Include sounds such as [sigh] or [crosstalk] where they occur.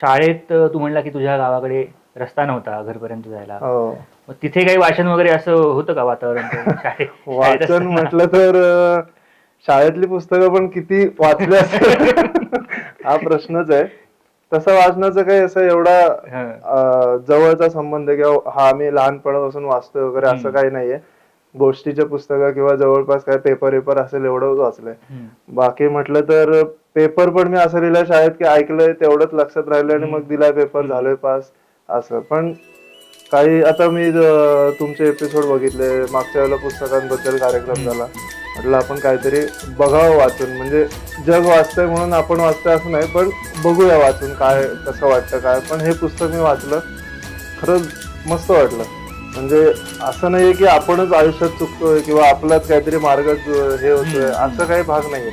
शाळेत तू म्हणला की तुझ्या गावाकडे रस्ता नव्हता घरपर्यंत जायला हो मग तिथे काही वाचन वगैरे असं होतं का वातावरण ते [laughs] शाळेत शाळेत वाचन असताना? म्हटलं तर अं, शाळेतली पुस्तकं पण किती वाचले असेल [laughs] हा प्रश्नच आहे तसं वाचनाचं काही असं एवढा हं. अं, जवळचा संबंध आहे किंवा हा आम्ही लहानपणापासून वाचतोय वगैरे असं हम्म. काही नाहीये गोष्टीच्या पुस्तकं किंवा जवळपास काय पेपर पेपर असेल एवढंच वाचलंय. बाकी म्हटलं तर पेपर पण मी असं लिहिलं शाळेत की ऐकलंय तेवढंच लक्षात राहिलं आणि मग दिलाय पेपर झालोय पास असं. पण काही आता मी तुमचे एपिसोड बघितले मागच्या वेळेला पुस्तकांबद्दल कार्यक्रम झाला. म्हटलं आपण काहीतरी बघावं वाचून. म्हणजे जग वाचतंय म्हणून आपण वाचतोय असं नाही पण बघूया वाचून काय कसं वाटतं काय. पण हे पुस्तक मी वाचलं. खरंच मस्त वाटलं. म्हणजे असं नाहीये की आपणच आयुष्यात चुकतोय किंवा आपलाच काहीतरी मार्ग हे होतोय. असं काही भाग नाहीये.